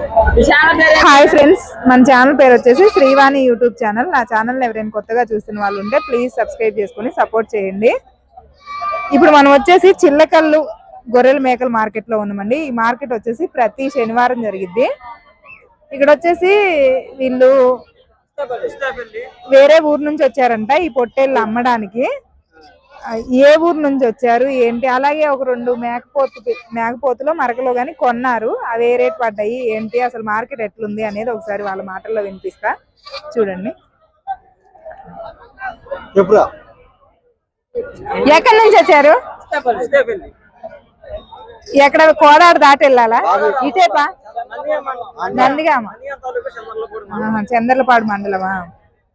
Hi friends మన channel పేరు వచ్చేసి శ్రీవాణి యూట్యూబ్ ఛానల్ నా ఛానల్ ఎవరైనా కొత్తగా చూస్తున్న వాళ్ళు ఉంటే ప్లీజ్ సబ్స్క్రైబ్ చేసుకొని సపోర్ట్ చేయండి. ఇప్పుడు మనం వచ్చేసి చిల్లకల్లు గొర్రెల మేకల మార్కెట్లో ఉన్నామండి. ఈ మార్కెట్ వచ్చేసి ప్రతి శనివారం జరిగిద్ది. ఇక్కడ వచ్చేసి వీళ్ళు వేరే ఊరు నుంచి వచ్చారంట ఈ పొట్టేళ్ళు అమ్మడానికి. ఏ ఊరు నుంచి వచ్చారు ఏంటి? అలాగే ఒక రెండు మేకపోతు మేకపోతులో మరకలో గాని కొన్నారు. అవి ఏ రేట్ పడ్డాయి ఏంటి? అసలు మార్కెట్ ఎట్లుంది అనేది ఒకసారి వాళ్ళ మాటల్లో వినిపిస్తా. చూడండి. ఎక్కడి నుంచి వచ్చారు? ఎక్కడ? కోదాడు దాటి వెళ్ళాలా? ఇటేపా? నందిగామ. చంద్రలపాడు మండలమా?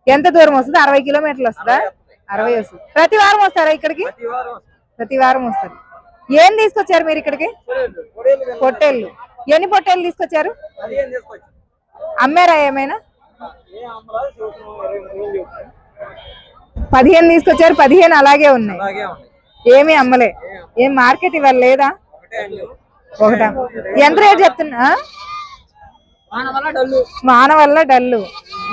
ఎంత దూరం వస్తుంది? అరవై కిలోమీటర్లు వస్తుందా? అరవై వస్తుంది. ప్రతి వారం వస్తారా ఇక్కడికి? ప్రతి వారం వస్తారు. ఏం తీసుకొచ్చారు మీరు ఇక్కడికి? పొట్టేళ్ళు. ఎన్ని పొట్టేళ్ళు తీసుకొచ్చారు? అమ్మారా ఏమైనా? పదిహేను తీసుకొచ్చారు పదిహేను అలాగే ఉన్నాయి. ఏమీ అమ్మలే. ఏం మార్కెట్ ఇవాళ లేదా? ఒకటా ఎంత రేట్ చెప్తున్నా? వాన వల్ల డల్లు.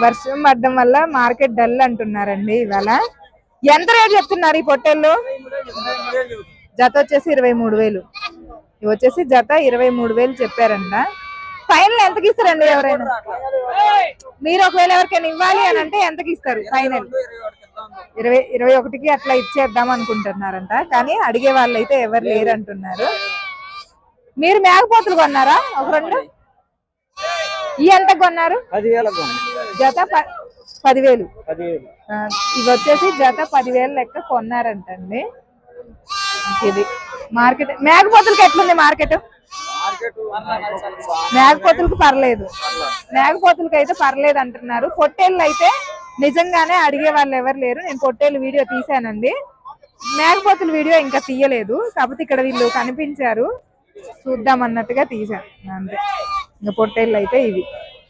వర్షం పడడం వల్ల మార్కెట్ డల్ అంటున్నారండి ఇవాళ. ఎంత రేట్ చెప్తున్నారు ఈ పొట్టేళ్ళు? జత వచ్చేసి ఇరవై మూడు వేలు. ఇవి వచ్చేసి జత ఇరవై మూడు వేలు చెప్పారంట. ఫైనల్ ఎంతకి ఇస్తారండి ఎవరైనా? మీరు ఒకవేళ ఎవరికైనా ఇవ్వాలి అని అంటే ఎంతకి ఇస్తారు ఫైనల్? ఇరవై ఇరవై ఒకటికి అట్లా ఇచ్చేద్దాం అనుకుంటున్నారంట. కానీ అడిగే వాళ్ళు అయితే ఎవరు లేరు అంటున్నారు మీరు మేకపోతులు కొన్నారా? ఒక రెండు? ఈ ఎంత కొన్నారు? జత పదివేలు. ఇవి వచ్చేసి జత పదివేలు లెక్క కొన్నారంటండి. ఇది మార్కెట్. మేకపోతులకి ఎట్లుంది మార్కెట్? మేకపోతులకు పర్లేదు. మేకపోతులకి అయితే పర్లేదు అంటున్నారు. పొట్టేళ్ళు అయితే నిజంగానే అడిగే వాళ్ళు ఎవరు లేరు. నేను పొట్టేళ్ళు వీడియో తీసానండి మేకపోతుల వీడియో ఇంకా తీయలేదు. కాకపోతే ఇక్కడ వీళ్ళు కనిపించారు. చూద్దాం అన్నట్టుగా తీసాను అంతే. ఇంకా పొట్టేళ్ళు అయితే ఇవి.